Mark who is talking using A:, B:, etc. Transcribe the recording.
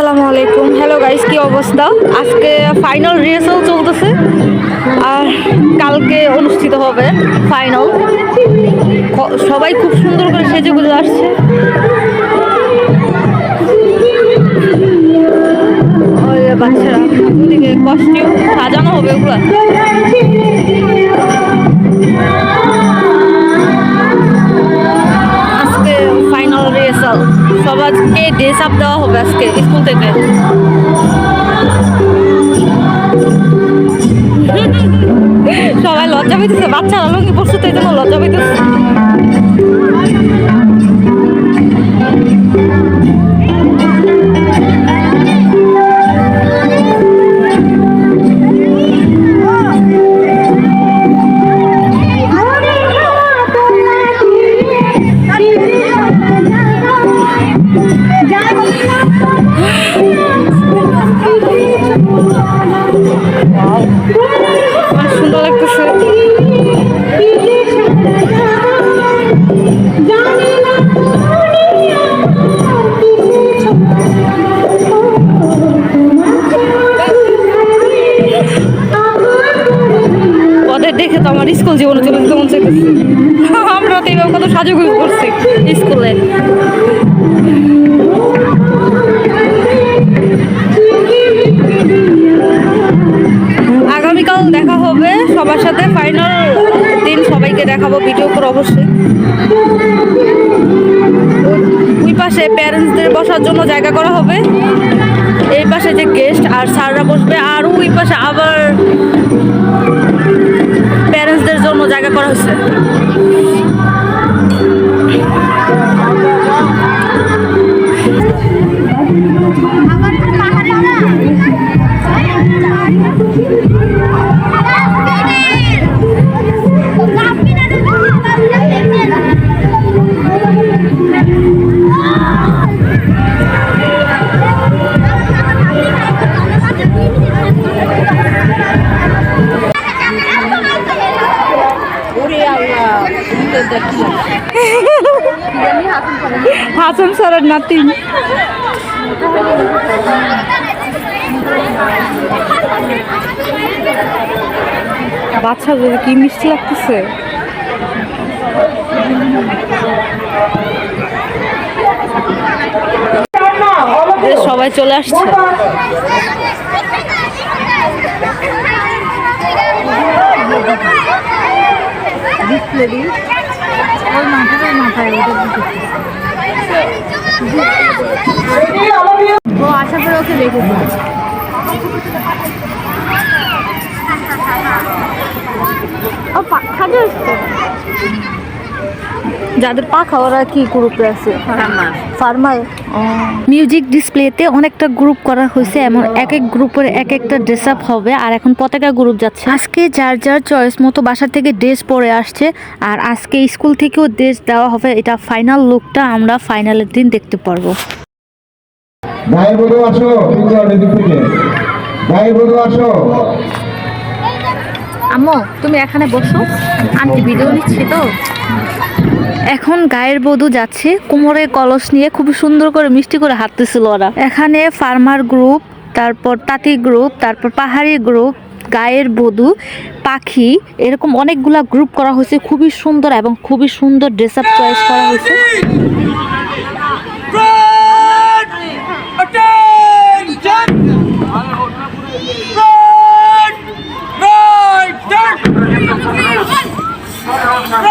A: আসসালামু আলাইকুম। Hello guys কি অবস্থা? আজকে ফাইনাল রিহার্সাল চলতেছে। আর কালকে অনুষ্ঠিত হবে ফাইনাল সবাই খুব সুন্দর করে সেজে গুজে আসছে। বাচ্চারা কস্টিউম সাজানো হবে ওগুলো। সবাইকে ড্রেস আপ দেওয়া হবে আজকে স্কুল থেকে। সবাই লজ্জা পেতেছে বাচ্চারা লঙ্গি পড়ছে তো এই জন্য লজ্জা পেতেছে সুন্দর লাগতেছে ওদের দেখে তো আমার স্কুল জীবনে চলে যেতে মন চাইতেছে। আমরা তো এইভাবে কত সাজুগুজু করছি স্কুলে। আগামীকাল দেখা হবে সবার সাথে। ফাইনাল দিন সবাইকে দেখাবো ভিডিও করে অবশ্যই। ওই পাশে প্যারেন্টসদের বসার জন্য জায়গা করা হবে। এই পাশে যে গেস্ট আর স্যাররা বসবে, আর ওই পাশে আবার প্যারেন্টসদের জন্য জায়গা করা হয়েছে হাসান স্যারের নাতি বাচ্চাদের কি মিষ্টি লাগতেছে? সবাই চলে আসছে। ও আশা করে ওকে দেখেছি ও যাদের পাখা ওরা কি গ্রুপে আছে? ফার্মার মিউজিক ডিসপ্লেতে অনেকটা গ্রুপ করা হয়েছে এমন এক এক গ্রুপের এক একটা ড্রেস আপ হবে আর এখন পতাকা গ্রুপ যাচ্ছে। আজকে যার যার চয়েস মতো বাসা থেকে ড্রেস পরে আসছে আর আজকে স্কুল থেকেও ড্রেস দেওয়া হবে এটা ফাইনাল লুকটা আমরা ফাইনালের দিন দেখতে পারব।
B: ভাই বড় আসো থেকে। ভাই বড় আসো।
A: আম্মু তুমি এখানে বসো। আন্টি ভিডিও নিচ্ছি তো। এখন গায়ের বধূ যাচ্ছে কোমরে কলস নিয়ে খুব সুন্দর করে মিষ্টি করে হাঁটতেছিল ওরা এখানে ফার্মার গ্রুপ তারপর তাঁতি গ্রুপ তারপর পাহাড়ি গ্রুপ গায়ের বধূ পাখি এরকম অনেকগুলা গ্রুপ করা হয়েছে খুবই সুন্দর এবং খুবই সুন্দর ড্রেস আপ চয়েস করা হয়েছে
C: right,